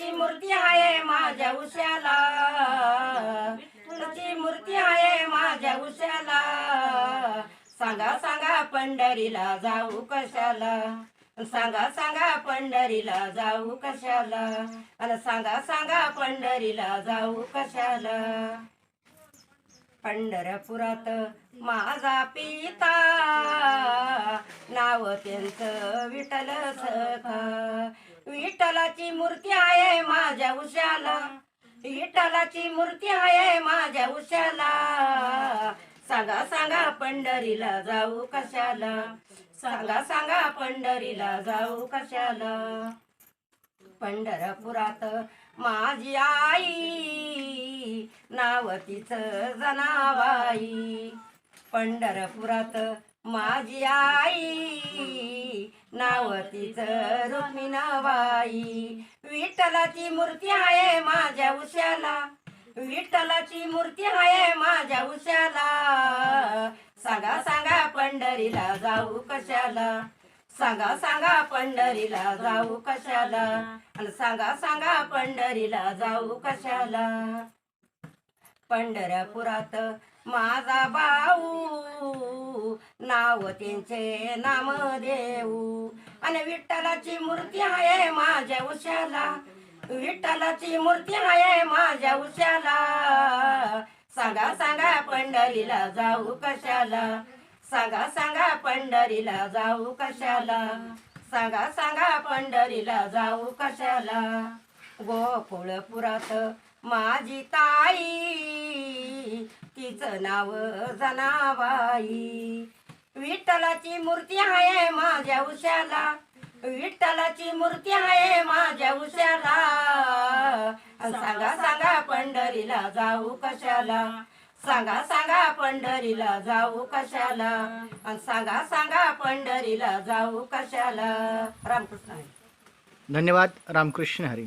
तुझी मूर्ती आहे माझ्या उश्याला तुझी मूर्ती आहे माझ्या उश्याला सांगा सांगा पंढरीला जाऊ कशाला? सांगा सांगा पंढरीला जाऊ कशाला? आणि सांगा सांगा पंढरीला जाऊ कशाला? पंढरपुरात माझा पिता नाव त्यांचं विठल सखा. विठ्ठलाची मूर्ती आहे माझ्या उश्याला विठ्ठलाची मूर्ती आहे माझ्या उश्याला सांगा सांगा पंढरीला जाऊ कशाला? सांगा सांगा पंढरीला जाऊ कशाला? पंढरपुरात माझी आई नाव तिचं जनाबाई. पंढरपुरात माझी आई नाव तिचं रुक्मिणाबाई. विठ्ठलाची मूर्ती आहे माझ्या उश्याला विठ्ठलाची मूर्ती आहे माझ्या उश्याला सांगा सांगा पंढरीला जाऊ कशाला? सांगा सांगा पंढरीला जाऊ कशाला? आणि सांगा सांगा पंढरीला जाऊ कशाला? पंढरपुरात माझा बा नाव त्यांचे नाम देऊ. आणि विठ्ठलाची मूर्ती आहे माझ्या उशाला. विठ्ठलाची मूर्ती आहे माझ्या उशाला. सांगा सांगा पंढरीला जाऊ कशाला? सांगा सांगा पंढरीला जाऊ कशाला? सांगा सांगा पंढरीला जाऊ कशाला? गोकुळपुरात माझी ताई तिचं नाव जनाबाई. विठ्ठलाची मूर्ती आहे माझ्या उश्याला विठ्ठलाची मूर्ती आहे माझ्या उश्याला सांगा सांगा पंढरीला जाऊ कशाला? सांगा सांगा पंढरीला जाऊ कशाला? आणि सांगा सांगा पंढरीला जाऊ कशाला? रामकृष्ण धन्यवाद रामकृष्ण हरी.